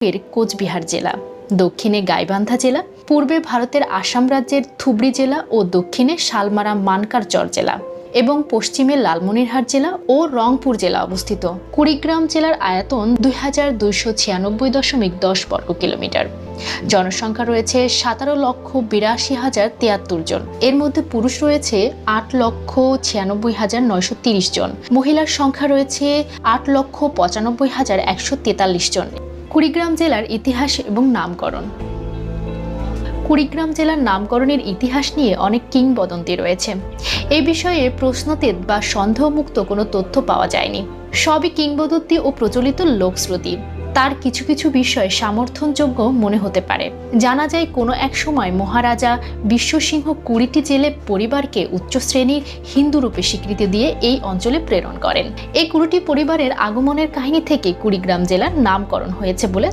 এর কোচবিহার জেলা, দক্ষিণে গাইবান্ধা জেলা, পূর্বে ভারতের আসাম রাজ্যের ধুবড়ী জেলা ও দক্ষিণে শালমারা মানকারচর জেলা এবং পশ্চিমে লালমনিরহাট জেলা ও রংপুর জেলা অবস্থিত। কুড়িগ্রাম জেলার আয়তন দুই হাজার দুইশো ছিয়ানব্বই দশমিক দশ বর্গ কিলোমিটার। জনসংখ্যা রয়েছে সতেরো লক্ষ বিরাশি হাজার তিয়াত্তর জন। এর মধ্যে পুরুষ রয়েছে আট লক্ষ ছিয়ানব্বই হাজার নয়শো তিরিশ জন। মহিলার সংখ্যা রয়েছে আট লক্ষ পঁচানব্বই হাজার একশো তেতাল্লিশ জন। কুড়িগ্রাম জেলার ইতিহাস এবং নামকরণ। কুড়িগ্রাম জেলার নামকরণের ইতিহাস নিয়ে অনেক কিংবদন্তি রয়েছে। এই বিষয়ে প্রশ্নতেদ বা সন্দেহমুক্ত কোনো তথ্য পাওয়া যায়নি। সবই কিংবদন্তি ও প্রচলিত লোকশ্রুতি। তার কিছু কিছু বিষয় সামর্থনযোগ্য মনে হতে পারে। জানা যায় কোনো এক সময় মহারাজা বিশ্বসিংহ কুড়িটি জেলে পরিবারকে উচ্চ শ্রেণির হিন্দু রূপে স্বীকৃতি দিয়ে এই অঞ্চলে প্রেরণ করেন। এই কুড়িটি পরিবারের আগমনের কাহিনী থেকে কুড়িগ্রাম জেলার নামকরণ হয়েছে বলে